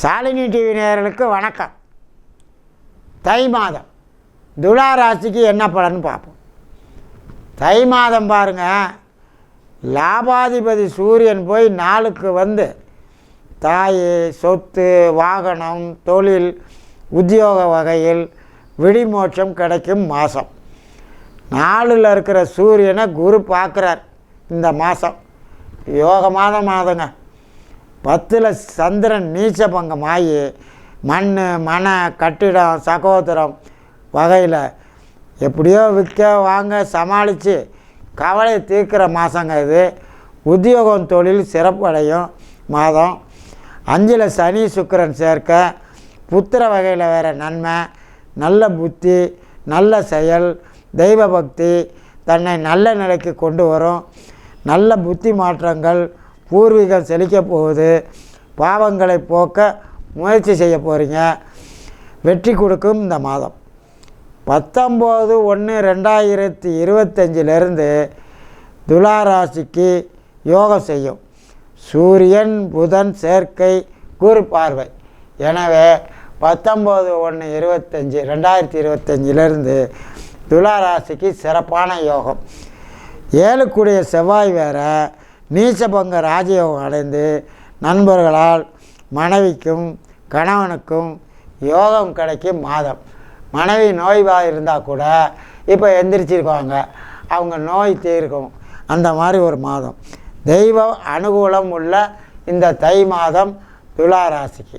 Shalini TV நேயர்களுக்கு வணக்கம். தை மாதம். துலா ராசிக்கு என்ன பலன்னு பார்ப்போம். தை மாதம் பாருங்க. லாபாதிபதி சூரியன் போய் நாளுக்கு வந்து தாய் சொத்து வாகனம் தொழில் உத்தியோக வகையில் விடிமோட்சம் கிடைக்கும் மாதம் நாளில் இருக்கிற சூரியனை குரு பார்க்குறார் இந்த மாதம் யோகமான மாதங்க பத்தில் சந்திரன் நீச்ச பங்கம் ஆகி மண் மன கட்டிடம் சகோதரம் வகையில் எப்படியோ விற்க வாங்க சமாளித்து கவலை தீர்க்கிற மாதங்க இது. உத்தியோகம் தொழில் சிறப்படையும் மாதம். அஞ்சில் சனி சுக்கிரன் சேர்க்க புத்திர வகையில் வேறு நன்மை நல்ல புத்தி நல்ல செயல் தெய்வ பக்தி தன்னை நல்ல நிலைக்கு கொண்டு வரும். நல்ல புத்தி மாற்றங்கள் பூர்வீகம் செழிக்க போகுது பாவங்களை போக்க முயற்சி செய்ய போகிறீங்க வெற்றி கொடுக்கும் இந்த மாதம். பத்தொம்போது ஒன்று ரெண்டாயிரத்தி இருபத்தஞ்சிலிருந்து துளாராசிக்கு யோகம் செய்யும். சூரியன் புதன் சேர்க்கை குரு பார்வை. எனவே பத்தொம்போது ஒன்று இருபத்தஞ்சி ரெண்டாயிரத்தி இருபத்தஞ்சிலிருந்து துளாராசிக்கு சிறப்பான யோகம். ஏழுக்குடைய செவ்வாய் வேற நீச்சபங்க ராஜயோகம் அடைந்து நண்பர்களால் மனைவிக்கும் கணவனுக்கும் யோகம் கிடைக்கும் மாதம். மனைவி நோய்வாக இருந்தால் கூட இப்போ எந்திரிச்சிருக்காங்க அவங்க நோய் தீர்க்கும். அந்த மாதிரி ஒரு மாதம். தெய்வ அனுகூலம் உள்ள இந்த தை மாதம் துலா ராசிக்கு.